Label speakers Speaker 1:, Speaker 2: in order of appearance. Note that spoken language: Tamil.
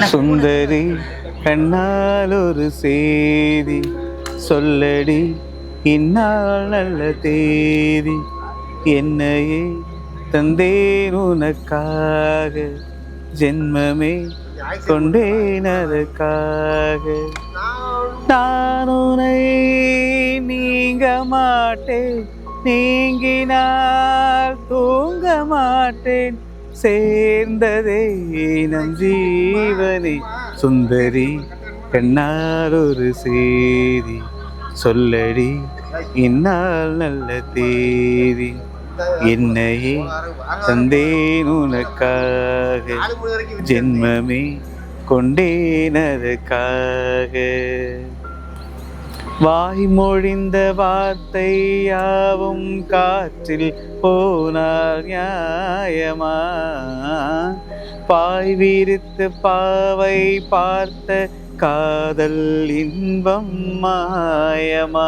Speaker 1: சுந்தரி கண்ணால் ஒரு செய்தி. சொல்லடி இந்நாள் நல்ல தேதி. என்னையே தந்தேன் உனக்காக. ஜென்மமே கொண்டேன் அதற்காக. நான் உன்னை நீங்க மாட்டேன். நீங்கினால் தூங்க மாட்டேன். சேர்ந்ததே நம் ஜீவனை. சுந்தரி கண்ணால் ஒரு செய்தி. சொல்லடி இந்நாள் நல்ல தேதி. என்னையே தந்தேன் உனக்காக. ஜென்மமே கொண்டேன் அதற்காக. வாய்மொழிந்த வார்த்தை யாவும் காற்றில் போனார் நியாயமா? பாய் விரித்து பாவை பார்த்த காதல் இன்பம் மாயமா?